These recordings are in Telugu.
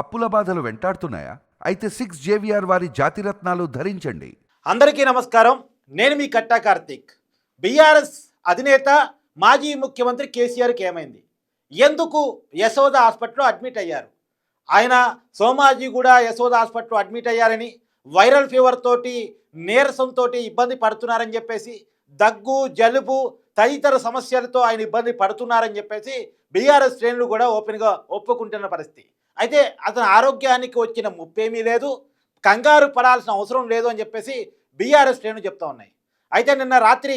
అప్పుల బాధలు వెంటాడుతున్నాయా? అయితే సిక్స్ జేవిఆర్ వారి జాతిరత్నాలు ధరించండి. అందరికీ నమస్కారం. నేను మీ కట్టా కార్తీక్. బీఆర్ఎస్ అధినేత మాజీ ముఖ్యమంత్రి కేసీఆర్కి ఏమైంది? ఎందుకు యశోద హాస్పిటల్లో అడ్మిట్ అయ్యారు? ఆయన సోమాజిగూడ యశోద హాస్పిటల్లో అడ్మిట్ అయ్యారని వైరల్ ఫీవర్ తోటి నీరసంతో ఇబ్బంది పడుతున్నారని చెప్పేసి దగ్గు జలుబు తదితర సమస్యలతో ఆయన ఇబ్బంది పడుతున్నారని చెప్పేసి బీఆర్ఎస్ శ్రేణులు కూడా ఓపెన్గా ఒప్పుకుంటున్న పరిస్థితి. అయితే అతని ఆరోగ్యానికి వచ్చిన ముప్పేమీ లేదు కంగారు పడాల్సిన అవసరం లేదు అని చెప్పేసి బీఆర్ఎస్ శ్రేణులు చెప్తా ఉన్నాయి. అయితే నిన్న రాత్రి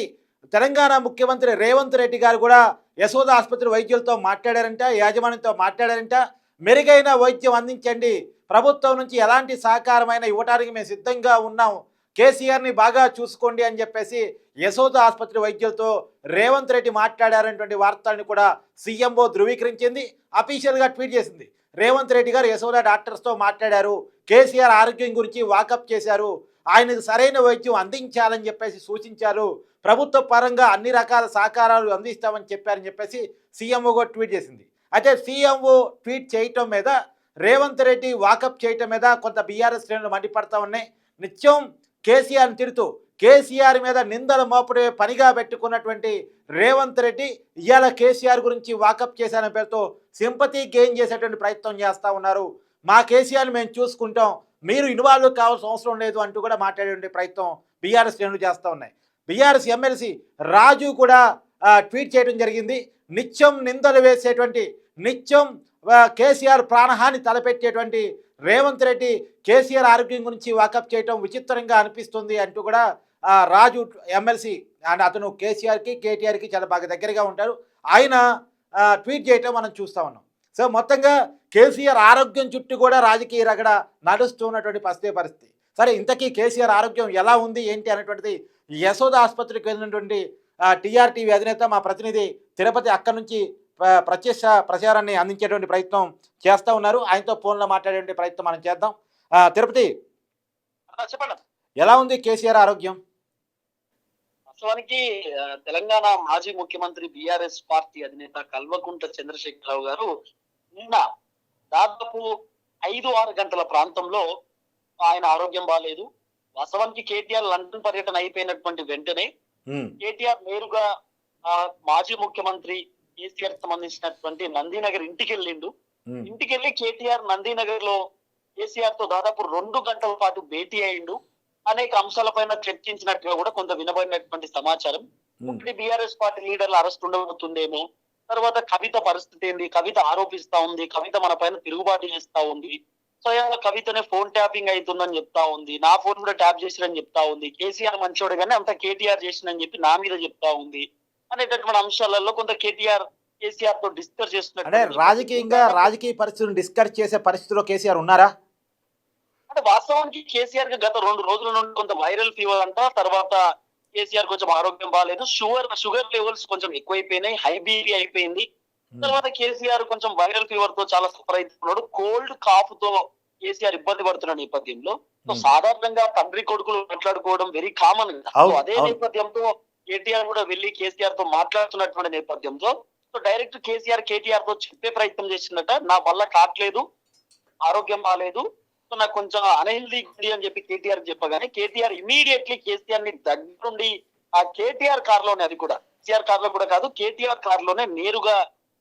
తెలంగాణ ముఖ్యమంత్రి రేవంత్ రెడ్డి గారు కూడా యశోద ఆసుపత్రి వైద్యులతో మాట్లాడారంట యాజమాన్యంతో మాట్లాడారంట మెరుగైన వైద్యం అందించండి ప్రభుత్వం నుంచి ఎలాంటి సహకారమైన ఇవ్వడానికి మేము సిద్ధంగా ఉన్నాం కేసీఆర్ని బాగా చూసుకోండి అని చెప్పేసి యశోద ఆసుపత్రి వైద్యులతో రేవంత్ రెడ్డి మాట్లాడారనేటువంటి వార్తల్ని కూడా సీఎంఓ ధృవీకరించింది అఫీషియల్గా ట్వీట్ చేసింది. రేవంత్ రెడ్డి గారు యశోద డాక్టర్స్తో మాట్లాడారు. కేసీఆర్ ఆరోగ్యం గురించి వాకప్ చేశారు. ఆయనకు సరైన వైద్యం అందించాలని చెప్పేసి సూచించారు. ప్రభుత్వ పరంగా అన్ని రకాల సహకారాలు అందిస్తామని చెప్పారని చెప్పేసి సీఎంఓ కూడా ట్వీట్ చేసింది. అయితే సీఎంఓ ట్వీట్ చేయటం మీద రేవంత్ రెడ్డి వాకప్ చేయటం మీద కొంత బీఆర్ఎస్ శ్రేణులు మండిపడతా ఉన్నాయి. నిత్యం కేసీఆర్ని తిడుతూ కేసీఆర్ మీద నిందలు మోపడే పనిగా పెట్టుకున్నటువంటి రేవంత్ రెడ్డి ఇవాళ కేసీఆర్ గురించి వాకప్ చేశారనే పేరుతో సింపతి గెయిన్ చేసేటువంటి ప్రయత్నం చేస్తూ ఉన్నారు. మా కేసీఆర్ని మేము చూసుకుంటాం. మీరు ఇన్వాల్వ్ కావాల్సిన అవసరం లేదు అంటూ కూడా మాట్లాడే ప్రయత్నం బీఆర్ఎస్ శ్రేణులు చేస్తూ ఉన్నాయి. బీఆర్ఎస్ ఎమ్మెల్సీ రాజు కూడా ట్వీట్ చేయడం జరిగింది. నిత్యం నిందలు వేసేటువంటి నిత్యం కేసీఆర్ ప్రాణహాని తలపెట్టేటువంటి రేవంత్ రెడ్డి కేసీఆర్ ఆరోగ్యం గురించి వాకప్ చేయటం విచిత్రంగా అనిపిస్తుంది అంటూ కూడా రాజు ఎమ్మెల్సీ అండ్ అతను కేసీఆర్కి కేటీఆర్కి చాలా బాగా దగ్గరగా ఉంటారు ఆయన ట్వీట్ చేయటం మనం చూస్తూ ఉన్నాం. సో మొత్తంగా కేసీఆర్ ఆరోగ్యం చుట్టూ కూడా రాజకీయ రగడ నడుస్తున్నటువంటి పరిస్థితి పరిస్థితి. సరే ఇంతకీ కేసీఆర్ ఆరోగ్యం ఎలా ఉంది ఏంటి అనేటువంటిది యశోద ఆసుపత్రికి వెళ్ళినటువంటి టీఆర్టీవీ అధినేత మా ప్రతినిధి తిరుపతి అక్కడి నుంచి ప్ర- ప్రత్యక్ష ప్రచారాన్ని అందించేటువంటి ప్రయత్నం చేస్తూ ఉన్నారు. ఆయనతో ఫోన్లో మాట్లాడేటువంటి ప్రయత్నం మనం చేద్దాం. తిరుపతి ఎలా ఉంది కేసీఆర్ ఆరోగ్యం? వాస్తవానికి తెలంగాణ మాజీ ముఖ్యమంత్రి బిఆర్ఎస్ పార్టీ అధినేత కల్వకుంట్ల చంద్రశేఖరరావు గారు నిన్న దాదాపు ఐదు ఆరు గంటల ప్రాంతంలో ఆయన ఆరోగ్యం బాగాలేదు వాస్తవానికి కేటీఆర్ లండన్ పర్యటన అయిపోయినటువంటి వెంటనే కేటీఆర్ నేరుగా మాజీ ముఖ్యమంత్రి కేసీఆర్ సంబంధించినటువంటి నందీనగర్ ఇంటికి వెళ్ళిండు ఇంటికి వెళ్ళి కేటీఆర్ నందీనగర్లో కేసీఆర్తో దాదాపు రెండు గంటల పాటు భేటీ అయిండు. అనేక అంశాలపైన చర్చించినట్టుగా కూడా కొంత వినబడినటువంటి సమాచారం. ఉమ్, ఒకటి బీఆర్ఎస్ పార్టీ లీడర్ల అరెస్ట్ ఉండబోతుందేమో. తర్వాత కవిత పరిస్థితి ఏంది? కవిత ఆరోపిస్తా ఉంది. కవిత మన పైన తిరుగుబాటు చేస్తా ఉంది. స్వయాల కవితనే ఫోన్ ట్యాపింగ్ అవుతుందని చెప్తా ఉంది. నా ఫోన్ కూడా ట్యాప్ చేసిరని చెప్తా ఉంది. కేసీఆర్ మంచోడు కానీ అంత కేటీఆర్ చేసిందని చెప్పి నా మీద చెప్తా ఉంది. అనేటటువంటి అంశాలలో కొంత కేటీఆర్ కేసీఆర్తో డిస్కస్ అంటే చేస్తున్నట్టు రాజకీయంగా రాజకీయ పరిస్థితులను డిస్కస్ చేసే పరిస్థితిలో కేసీఆర్ ఉన్నారా? అంటే వాస్తవానికి కేసీఆర్కి గత రెండు రోజుల నుండి కొంత వైరల్ ఫీవర్ అంట. తర్వాత కేసీఆర్ కొంచెం ఆరోగ్యం బాగాలేదు. షుగర్ షుగర్ లెవెల్స్ కొంచెం ఎక్కువైపోయినాయి. హై బీపీ అయిపోయింది. ఉమ్, తర్వాత కేసీఆర్ కొంచెం వైరల్ ఫీవర్తో చాలా సఫర్ అవుతున్నాడు. కోల్డ్ కాఫ్తో కేసీఆర్ ఇబ్బంది పడుతున్న నేపథ్యంలో. So Hmm. సాధారణంగా తండ్రి కొడుకులు మాట్లాడుకోవడం వెరీ కామన్ అదే. నేపథ్యంతో కేటీఆర్ కూడా వెళ్ళి కేసీఆర్తో మాట్లాడుతున్నటువంటి నేపథ్యంతో సో డైరెక్ట్ కేసీఆర్ కేటీఆర్తో చెప్పే ప్రయత్నం చేసిందట. నా వల్ల కావట్లేదు ఆరోగ్యం బాగాలేదు. నాకు కొంచెం అన్హెల్దీ అని చెప్పి కేటీఆర్ చెప్పగానే కేటీఆర్ ఇమీడియట్లీ కేసీఆర్ని దగ్గరుండి ఆ కేటీఆర్ కార్లోనే అది కూడా కేసీఆర్ కార్లో కూడా కాదు కేటీఆర్ కార్లోనే నేరుగా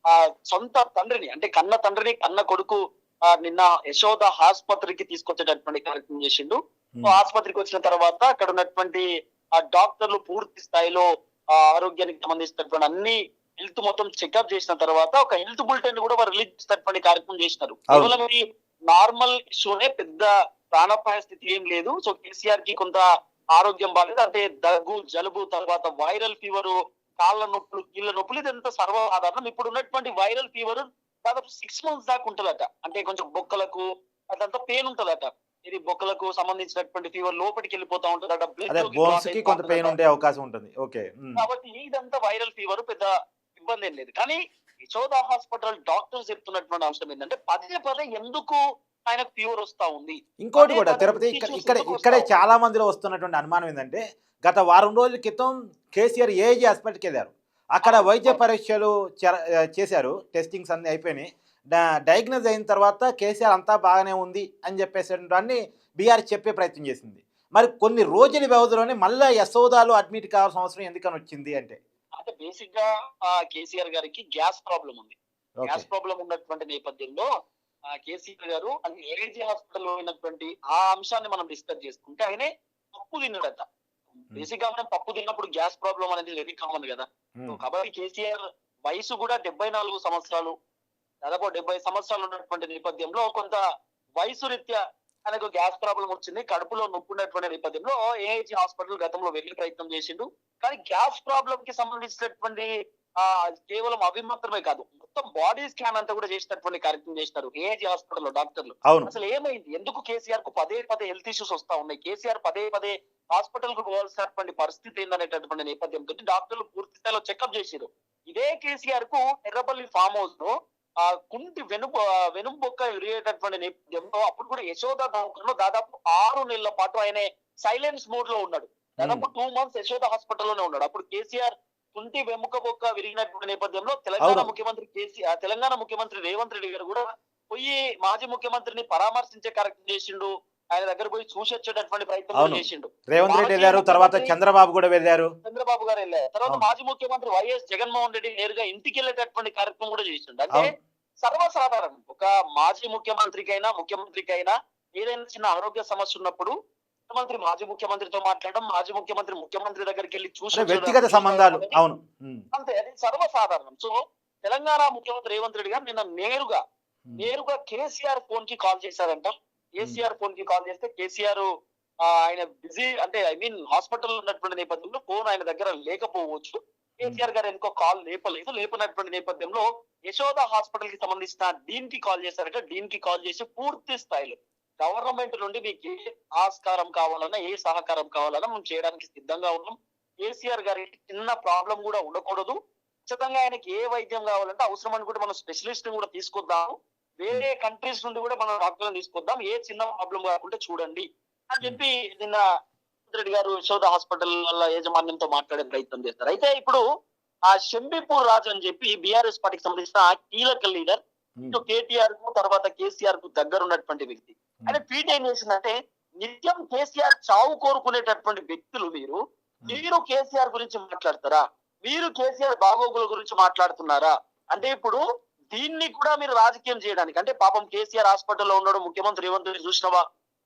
ఆ సొంత తండ్రిని అంటే కన్న తండ్రిని కన్న కొడుకు ఆ నిన్న యశోద ఆసుపత్రికి తీసుకొచ్చేటటువంటి కార్యక్రమం చేసిండు. సో ఉమ్, ఆసుపత్రికి వచ్చిన తర్వాత అక్కడ ఉన్నటువంటి ఆ డాక్టర్లు పూర్తి స్థాయిలో ఆ ఆరోగ్యానికి సంబంధించినటువంటి అన్ని హెల్త్ మొత్తం చెకప్ చేసిన తర్వాత ఒక హెల్త్ బులెటిన్ కూడా వారు రిలీజ్ చేసినటువంటి కార్యక్రమం చేసినారు. కేవలం నార్మల్ ఇష్యూనే పెద్ద ప్రాణాపాయ స్థితి ఏం లేదు. సో కేసీఆర్కి కొంత ఆరోగ్యం బాగాలేదు అంటే దగ్గు జలుబు తర్వాత వైరల్ ఫీవర్ కాళ్ళ నొప్పులు కీళ్ళ నొప్పులు ఇదంతా సర్వసాధారణం. ఇప్పుడు ఉన్నటువంటి వైరల్ ఫీవర్ దాదాపు సిక్స్ మంత్స్ దాకా ఉంటుందట. అంటే కొంచెం బొక్కలకు అదంతా పెయిన్ ఉంటుందట. ఇది బొక్కలకు సంబంధించినటువంటి ఫీవర్ లోపలికి వెళ్ళిపోతా ఉంటుందట. కొంత పెయిన్ ఉంటుందట. ఉండే అవకాశం ఉంటుంది. ఓకే. కాబట్టి ఇదంతా వైరల్ ఫీవర్ పెద్ద ఇబ్బంది ఏం లేదు. కానీ యశోద హాస్పిటల్ డాక్టర్స్ చెప్తున్నటువంటి అంశం ఏంటంటే పదే పదే ఎందుకు ఆయనకు ఫీవర్ వస్తా ఉంది? ఇంకోటి కూడా తిరుపతి ఇక్కడ ఇక్కడ చాలా మందిలో వస్తున్నటువంటి అనుమానం ఏంటంటే గత వారం రోజుల క్రితం కేసీఆర్ ఏజీ హాస్పిటల్కి వెళ్ళారు? అక్కడ వైద్య పరీక్షలు చేశారు టెస్టింగ్స్ అన్ని అయిపోయినాయి. డయాగ్నోజ్ అయిన తర్వాత కేసీఆర్ అంతా బాగానే ఉంది అని చెప్పేసి దాన్ని బీఆర్ చెప్పే ప్రయత్నం చేసింది. మరి కొన్ని రోజుల వ్యవధిలోనే మళ్ళీ యశోదాలు అడ్మిట్ కావాల్సిన అవసరం ఎందుకని వచ్చింది అంటే అంటే బేసిక్గా ఆ, కేసీఆర్ గారికి గ్యాస్ ప్రాబ్లం ఉంది. గ్యాస్ ప్రాబ్లం ఉన్నటువంటి నేపథ్యంలో ఆ, కేసీఆర్ గారు అది ఏజీ హాస్పిటల్లో ఉన్నటువంటి ఆ అంశాన్ని మనం డిస్కస్ చేసుకుంటే ఆయనే పప్పు తిన్నాడట. బేసిక్గా మనం పప్పు తిన్నప్పుడు గ్యాస్ ప్రాబ్లం అనేది వెరీ కామన్ కదా. ఉమ్, కాబట్టి కేసీఆర్ వయసు కూడా డెబ్బై నాలుగు సంవత్సరాలు దాదాపు డెబ్బై సంవత్సరాలు ఉన్నటువంటి నేపథ్యంలో కొంత వయసు రీత్యా ఆయనకు గ్యాస్ ప్రాబ్లం వచ్చింది. కడుపులో నొప్పి ఉన్నటువంటి నేపథ్యంలో ఏఐజీ హాస్పిటల్ గతంలో వెళ్ళి ప్రయత్నం చేసిండు. కానీ గ్యాస్ ప్రాబ్లం కి సంబంధించినటువంటి ఆ కేవలం అవి మాత్రమే కాదు మొత్తం బాడీ స్కాన్ అంతా కూడా చేసినటువంటి కార్యక్రమం చేసినారు ఏఐజీ హాస్పిటల్లో డాక్టర్లు. అవును. అసలు ఏమైంది? ఎందుకు కేసీఆర్కు పదే పదే హెల్త్ ఇష్యూస్ వస్తా ఉన్నాయి? కేసీఆర్ పదే పదే హాస్పిటల్కు పోవాల్సినటువంటి పరిస్థితి ఏందనేటటువంటి నేపథ్యంతో డాక్టర్లు పూర్తి స్థాయిలో చెకప్ చేసారు ఇదే కేసీఆర్కు ఎర్రపల్లి ఫామ్ హౌస్లో ఆ కుంటి వెను వెనుబొక్క విరిగేటటువంటి నేపథ్యంలో అప్పుడు కూడా యశోద దవాఖానలో దాదాపు ఆరు నెలల పాటు ఆయన సైలెన్స్ మోడ్లో ఉన్నాడు. దాదాపు టూ మంత్స్ యశోద హాస్పిటల్లోనే ఉన్నాడు. అప్పుడు కేసీఆర్ కుంటి వెముక బొక్క విరిగినటువంటి నేపథ్యంలో తెలంగాణ. ముఖ్యమంత్రి కేసీఆర్ తెలంగాణ ముఖ్యమంత్రి రేవంత్ రెడ్డి గారు కూడా పోయి మాజీ ముఖ్యమంత్రిని పరామర్శించే కార్యక్రమం చేసిండు. ఆయన దగ్గర పోయి చూసి వచ్చేటటువంటి ప్రయత్నం. చేసిండు. రేవంత్ రెడ్డి వెళ్ళారు తర్వాత చంద్రబాబు కూడా వెళ్ళారు. చంద్రబాబు గారు వెళ్ళారు. తర్వాత. మాజీ ముఖ్యమంత్రి వైఎస్ జగన్మోహన్ రెడ్డి నేరుగా ఇంటికి వెళ్ళేటటువంటి కార్యక్రమం కూడా చేసిండు. అంటే సర్వసాధారణం. ఒక మాజీ ముఖ్యమంత్రికైనా ముఖ్యమంత్రికైనా ఏదైనా చిన్న ఆరోగ్య సమస్య ఉన్నప్పుడు ముఖ్యమంత్రి మాజీ ముఖ్యమంత్రితో మాట్లాడడం మాజీ ముఖ్యమంత్రి ముఖ్యమంత్రి దగ్గరికి వెళ్ళి చూసి వ్యక్తిగత సంబంధాలు. అవును. అంతే అది సర్వసాధారణం. సో తెలంగాణ ముఖ్యమంత్రి రేవంత్ రెడ్డి గారు నిన్న నేరుగా. నేరుగా కేసీఆర్ ఫోన్కి కాల్ చేశారంట. కేసీఆర్ ఫోన్కి కాల్ చేస్తే కేసీఆర్ ఆయన బిజీ అంటే ఐ మీన్ హాస్పిటల్ ఉన్నటువంటి నేపథ్యంలో ఫోన్ ఆయన దగ్గర లేకపోవచ్చు. కేసీఆర్ గారు ఎందుకో కాల్ లేపలేదు. లేపనటువంటి నేపథ్యంలో యశోద హాస్పిటల్కి సంబంధించిన డీన్కి కాల్ చేశారంటే. డీన్కి కాల్ చేసి పూర్తి స్థాయిలో గవర్నమెంట్ నుండి మీకు ఏ ఆస్కారం కావాలన్నా ఏ సహకారం కావాలన్నా మేము చేయడానికి సిద్ధంగా ఉన్నాం. కేసీఆర్ గారికి చిన్న ప్రాబ్లం కూడా ఉండకూడదు. ఖచ్చితంగా ఆయనకి ఏ వైద్యం కావాలంటే అవసరం అనుకుంటే మనం స్పెషలిస్ట్ కూడా తీసుకుందాము వేరే కంట్రీస్ నుండి కూడా మనం డాక్టర్లను తీసుకొద్దాం. ఏ చిన్న ప్రాబ్లం కాకుంటే చూడండి. అని చెప్పి నిన్న రెడ్డి గారు యశోద హాస్పిటల్ వల్ల యాజమాన్యంతో మాట్లాడే ప్రయత్నం చేస్తారు. అయితే ఇప్పుడు ఆ షంబీపూర్ రాజు అని చెప్పి బీఆర్ఎస్ పార్టీకి సంబంధించిన ఆ కీలక లీడర్ ఇటు కేటీఆర్కు తర్వాత కేసీఆర్కు దగ్గర ఉన్నటువంటి వ్యక్తి. ఆయన ట్వీట్ ఏం చేసిందంటే నిత్యం కేసీఆర్ చావు కోరుకునేటటువంటి వ్యక్తులు మీరు మీరు కేసీఆర్ గురించి మాట్లాడతారా? మీరు కేసీఆర్ బాగోగుల గురించి మాట్లాడుతున్నారా? అంటే ఇప్పుడు దీన్ని కూడా మీరు రాజకీయం చేయడానికి అంటే పాపం కేసీఆర్ హాస్పిటల్లో ఉన్నాడు ముఖ్యమంత్రి రేవంత్ రెడ్డి చూసినవా?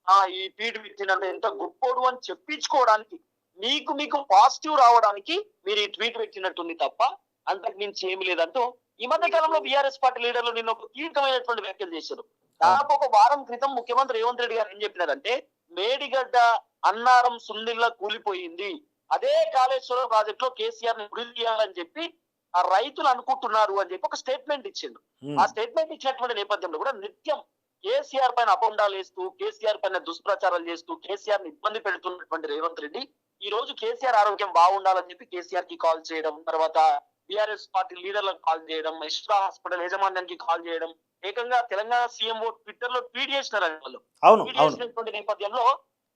ఆ ఈ ట్వీట్ పెట్టినంత ఎంత గొప్పోడు అని చెప్పించుకోవడానికి మీకు మీకు పాజిటివ్ రావడానికి మీరు ఈ ట్వీట్ పెట్టినట్టుంది తప్ప అంతకు మించి ఏమి లేదంటూ ఈ మధ్య కాలంలో బీఆర్ఎస్ పార్టీ లీడర్లు నిన్న ఒక కీలకమైనటువంటి వ్యాఖ్యలు చేశారు. దాదాపు ఒక వారం క్రితం ముఖ్యమంత్రి రేవంత్ రెడ్డి గారు ఏం చెప్పినారంటే మేడిగడ్డ అన్నారం సుందిల్లా కూలిపోయింది. అదే కాళేశ్వరం ప్రాజెక్ట్లో కేసీఆర్ని వృద్ధి చేయాలని చెప్పి ఆ రైతులు అనుకుంటున్నారు అని చెప్పి ఒక స్టేట్మెంట్ ఇచ్చిండు. ఉమ్, ఆ స్టేట్మెంట్ ఇచ్చినటువంటి నేపథ్యంలో కూడా నిత్యం కేసీఆర్ పైన అపండాలు వేస్తూ కేసీఆర్ పైన దుష్ప్రచారాలు చేస్తూ కేసీఆర్ని ఇబ్బంది పెడుతున్నటువంటి రేవంత్ రెడ్డి ఈ రోజు కేసీఆర్ ఆరోగ్యం బాగుండాలని చెప్పి కేసీఆర్కి కాల్ చేయడం తర్వాత బీఆర్ఎస్ పార్టీ లీడర్లకు కాల్ చేయడం ఇష్రా హాస్పిటల్ యాజమాన్యానికి కాల్ చేయడం ఏకంగా తెలంగాణ సీఎంఓ ట్విట్టర్లో ట్వీట్ చేసినారు వాళ్ళు. ట్వీట్ చేసినటువంటి నేపథ్యంలో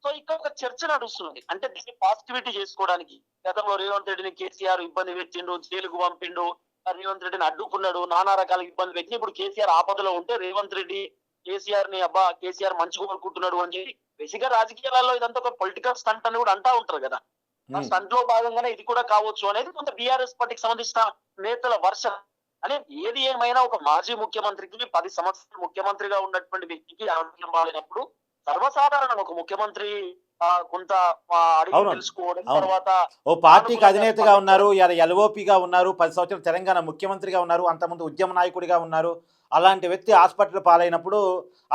సో ఇక్కడ ఒక చర్చ నడుస్తుంది. అంటే దీన్ని పాజిటివిటీ చేసుకోవడానికి. గతంలో రేవంత్ రెడ్డిని కేసీఆర్ ఇబ్బంది పెట్టిండు జైలుకు పంపిండు రేవంత్ రెడ్డిని అడ్డుకున్నాడు నానా రకాల ఇబ్బంది పెట్టి ఇప్పుడు కేసీఆర్ ఆపదలో ఉంటే రేవంత్ రెడ్డి కేసీఆర్ని అబ్బా కేసీఆర్ మంచి కోరుకుంటున్నాడు అని చెప్పి బేసిక్గా రాజకీయాలలో ఇదంతా ఒక పొలిటికల్ స్టంట్ అని కూడా అంటా ఉంటారు కదా. ఆ స్టంట్లో భాగంగానే ఇది కూడా కావచ్చు అనేది కొంత బీఆర్ఎస్ పార్టీకి సంబంధించిన నేతల వర్షం. అనే ఏది ఏమైనా ఒక మాజీ ముఖ్యమంత్రికి పది సంవత్సరాలు ముఖ్యమంత్రిగా ఉన్నటువంటి వ్యక్తికి ఆరోగ్యం బాగాలేనప్పుడు సర్వసాధారణం. ఒక ముఖ్యమంత్రి కొంత. తెలుసుకోవడం. తర్వాత ఓ పార్టీకి అధినేతగా ఉన్నారు ఎల్ఓపిగా ఉన్నారు పది సంవత్సరాలు తెలంగాణ ముఖ్యమంత్రిగా ఉన్నారు అంతకుముందు ఉద్యమ నాయకుడిగా ఉన్నారు. అలాంటి వ్యక్తి హాస్పిటల్ పాలైనప్పుడు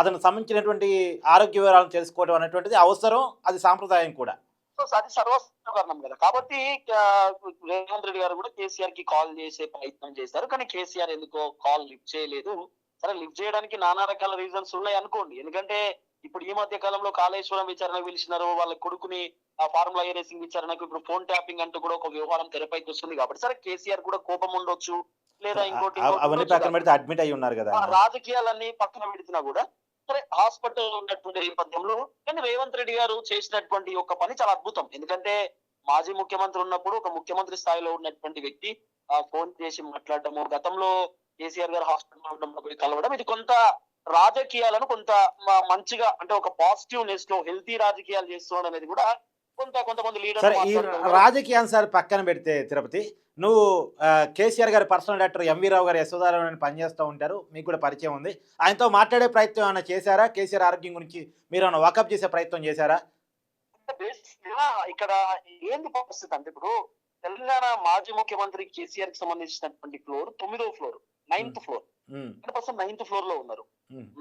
అతను సంబంధించినటువంటి ఆరోగ్య వివరాలను తెలుసుకోవడం అనేటువంటిది అవసరం అది సాంప్రదాయం కూడా. సో అది సర్వసాధారణం కదా. కాబట్టి రేవంత్ రెడ్డి గారు కూడా కేసీఆర్కి కాల్ చేసే ప్రయత్నం చేశారు. కానీ కేసీఆర్ ఎందుకో కాల్ లిఫ్ట్ చేయలేదు. సరే లిఫ్ట్ చేయడానికి నానా రకాల రీజన్స్ ఉన్నాయి అనుకోండి. ఎందుకంటే ఇప్పుడు ఈ మధ్య కాలంలో కాళేశ్వరం విచారణకు పిలిచినారు వాళ్ళ కొడుకుని ఆ ఫార్ములా ఏ రేసింగ్ విచారణకు ఇప్పుడు ఫోన్ ట్యాపింగ్ అంటూ కూడా ఒక వ్యవహారం తెరపైకి వస్తుంది కాబట్టి. సరే కేసీఆర్ కూడా కోపం ఉండొచ్చు లేదా ఇంకోటి అవన్నీ పక్కన పెడితే అడ్మిట్ అయి ఉన్నారు కదా రాజకీయాలన్నీ పక్కన పెడుతున్నా కూడా సరే హాస్పిటల్ ఉన్నటువంటి నేపథ్యంలో కానీ రేవంత్ రెడ్డి గారు చేసినటువంటి ఒక పని చాలా అద్భుతం. ఎందుకంటే మాజీ ముఖ్యమంత్రి ఉన్నప్పుడు ఒక ముఖ్యమంత్రి స్థాయిలో ఉన్నటువంటి వ్యక్తి ఆ ఫోన్ చేసి మాట్లాడటము గతంలో కేసీఆర్ గారు హాస్పిటల్ పోయి కలవడం ఇది కొంత రాజకీయాలను కొంత మంచిగా అంటే ఒక పాజిటివ్నెస్లో హెల్తీ రాజకీయాలు చేస్తున్నాడు అనేది కూడా కొంత కొంతమంది సరే ఈ లీడర్ రాజకీయ అంశాలు పక్కన పెడితే తిరుపతి నువ్వు కేసీఆర్ గారి పర్సనల్ డైరెక్టర్ ఎంవి రావు గారు యశోదారావు పనిచేస్తూ ఉంటారు మీకు కూడా పరిచయం ఉంది. ఆయనతో మాట్లాడే ప్రయత్నం ఏమైనా చేశారా? కేసీఆర్ ఆరోగ్యం గురించి మీరు ఏమైనా వాకప్ చేసే ప్రయత్నం చేశారా? ఇక్కడ ఏంది పరిస్థితి అంటే ఇప్పుడు తెలంగాణ మాజీ ముఖ్యమంత్రి కేసీఆర్కి సంబంధించినటువంటి ఫ్లోర్ తొమ్మిదో floor ninth floor. Hundred percent ninth ఫ్లోర్లో ఉన్నారు.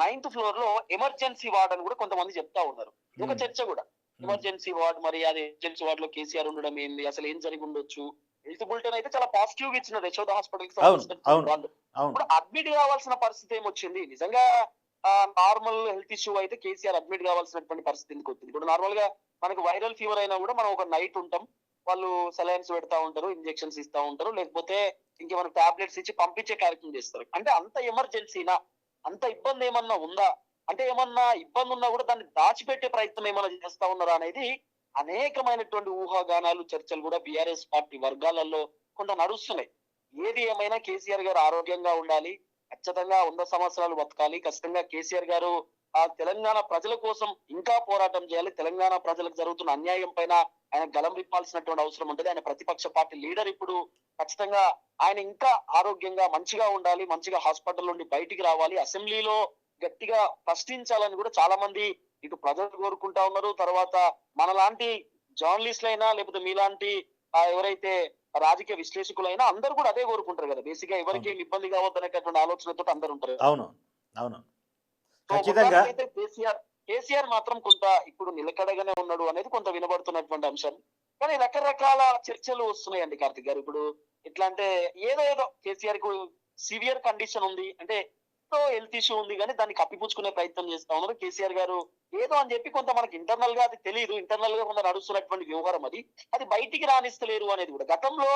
నైన్త్ ఫ్లోర్లో ఎమర్జెన్సీ వార్డ్ అని కూడా కొంతమంది చెప్తా ఉన్నారు. ఒక ఉమ్, చర్చ కూడా. ఎమర్జెన్సీ వార్డ్ మరి అది ఎమర్జెన్సీ వార్డ్లో కేసీఆర్ ఉండడం ఏంది? అసలు ఏం జరిగి ఉండొచ్చు? హెల్త్ బులెటిన్ అయితే చాలా పాజిటివ్గా ఇచ్చినారు యశోద హాస్పిటల్కి ఇప్పుడు అడ్మిట్ కావాల్సిన పరిస్థితి ఏమొచ్చింది నిజంగా నార్మల్ హెల్త్ ఇష్యూ అయితే కేసీఆర్ అడ్మిట్ కావాల్సినటువంటి పరిస్థితి ఎందుకు వచ్చింది? ఇప్పుడు నార్మల్గా మనకు వైరల్ ఫీవర్ అయినా కూడా మనం ఒక నైట్ ఉంటాం. వాళ్ళు సెలైన్స్ పెడతా ఉంటారు ఇంజెక్షన్స్ ఇస్తా ఉంటారు. లేకపోతే ఇంకేమైనా టాబ్లెట్స్ ఇచ్చి పంపించే కార్యక్రమం చేస్తారు. అంటే అంత ఎమర్జెన్సీనా అంత ఇబ్బంది ఏమన్నా ఉందా? అంటే ఏమన్నా ఇబ్బంది ఉన్నా కూడా దాన్ని దాచిపెట్టే ప్రయత్నం ఏమైనా చేస్తా ఉన్నారా అనేది అనేకమైనటువంటి ఊహాగానాలు చర్చలు కూడా బీఆర్ఎస్ పార్టీ వర్గాలలో కొంత నడుస్తున్నాయి. ఏది ఏమైనా కేసీఆర్ గారు ఆరోగ్యంగా ఉండాలి ఖచ్చితంగా వంద సంవత్సరాలు బతకాలి ఖచ్చితంగా కేసీఆర్ గారు ఆ తెలంగాణ ప్రజల కోసం ఇంకా పోరాటం చేయాలి తెలంగాణ ప్రజలకు జరుగుతున్న అన్యాయం పైన ఆయన గలం విప్పాల్సినటువంటి అవసరం ఉంటుంది. ఆయన ప్రతిపక్ష పార్టీ లీడర్ ఇప్పుడు ఖచ్చితంగా ఆయన ఇంకా ఆరోగ్యంగా మంచిగా ఉండాలి మంచిగా హాస్పిటల్ నుండి బయటికి రావాలి అసెంబ్లీలో గట్టిగా ప్రశ్నించాలని కూడా చాలా మంది ఇటు ప్రజలు కోరుకుంటా ఉన్నారు. తర్వాత మనలాంటి జర్నలిస్టులైనా లేకపోతే మీలాంటి ఎవరైతే రాజకీయ విశ్లేషకులైనా అందరూ కూడా అదే కోరుకుంటారు కదా. బేసిక్గా ఎవరికి ఏం ఇబ్బంది కావద్దనేటటువంటి ఆలోచనతో అందరు ఉంటారు. అవును. అవును. ఖచ్చితంగా కేసీఆర్ కేసీఆర్ మాత్రం కొంత ఇప్పుడు నిలకడగానే ఉన్నాడు అనేది కొంత వినబడుతున్నటువంటి అంశం. కానీ రకరకాల చర్చలు వస్తున్నాయండి కార్తిక్ గారు. ఇప్పుడు ఎట్లా అంటే ఏదో ఏదో కేసీఆర్కు సివియర్ కండిషన్ ఉంది. అంటే హెల్త్ ఇష్యూ ఉంది కానీ దాన్ని కప్పిపుచ్చుకునే ప్రయత్నం చేస్తా ఉన్నారు. కేసీఆర్ గారు ఏదో అని చెప్పి కొంత మనకి ఇంటర్నల్గా అది తెలియదు ఇంటర్నల్గా కొంత నడుస్తున్నటువంటి వ్యవహారం అది. అది బయటికి రాణిస్తలేరు అనేది కూడా. గతంలో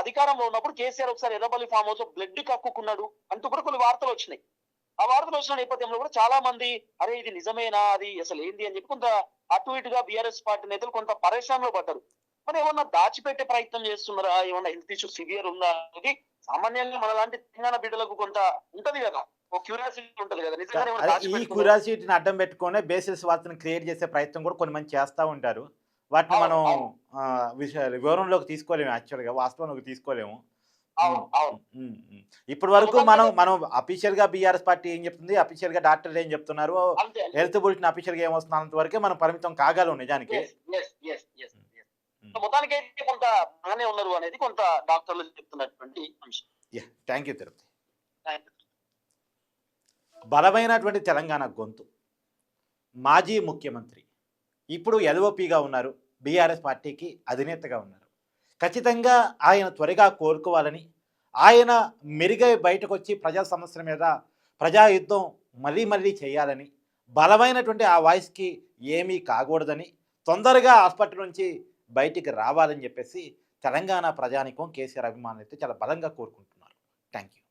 అధికారంలో ఉన్నప్పుడు కేసీఆర్ ఒకసారి ఎర్రబల్లి ఫామ్ హౌస్ బ్లడ్ కక్కుకున్నాడు అంటూ కూడా కొన్ని వార్తలు వచ్చినాయి. ఆ వార్తలు వచ్చిన నేపథ్యంలో కూడా చాలా మంది అరే ఇది నిజమేనా అది అసలు ఏంది అని చెప్పి కొంత అటు ఇటుగా బీఆర్ఎస్ పార్టీ నేతలు కొంత పరేషాన్లో పడ్డారు. మరి ఏమన్నా దాచిపెట్టే ప్రయత్నం చేస్తున్నారా? ఏమన్నా హెల్త్ ఇష్యూ సివియర్ ఉందా అనేది సామాన్యంగా మన లాంటి తెలంగాణ బిడ్డలకు కొంత ఉంటది కదా. ఈ? క్యూరియాసిటీని అడ్డం పెట్టుకొని బేసిస్ వార్తను క్రియేట్ చేసే ప్రయత్నం కూడా కొన్ని మంది చేస్తూ ఉంటారు. వాటిని మనం వివరంలోకి తీసుకోలేము యాక్చువల్గా వాస్తవంలోకి తీసుకోలేము. అవును అవును. వరకు మనం మనం అఫీషియల్గా బీఆర్ఎస్ పార్టీ ఏం చెప్తుంది? అఫీషియల్గా డాక్టర్లు ఏం చెప్తున్నారు? హెల్త్ బులెటిన్ అఫీషియల్గా ఏమొస్తుంది అంత వరకే మనం పరిమితం కాగలం నిజానికి. మొత్తానికి అయితే కొంత బాగానే ఉన్నారు అనేది కొంత డాక్టర్లు చెప్తున్నటువంటి అంశం. Thank you Tirupati. బలమైనటువంటి తెలంగాణ గొంతు. మాజీ ముఖ్యమంత్రి. ఇప్పుడు ఎల్ఓపిగా ఉన్నారు. బీఆర్ఎస్ పార్టీకి అధినేతగా ఉన్నారు. ఖచ్చితంగా ఆయన త్వరగా కోరుకోవాలని ఆయన మెరుగై బయటకు వచ్చి ప్రజా సమస్యల మీద ప్రజా యుద్ధం మళ్ళీ మళ్ళీ చేయాలని బలమైనటువంటి ఆ వాయిస్కి ఏమీ కాకూడదని తొందరగా హాస్పిటల్ నుంచి బయటికి రావాలని చెప్పేసి తెలంగాణ ప్రజానికం కేసీఆర్ అభిమానులు అయితే చాలా బలంగా కోరుకుంటున్నారు. Thank you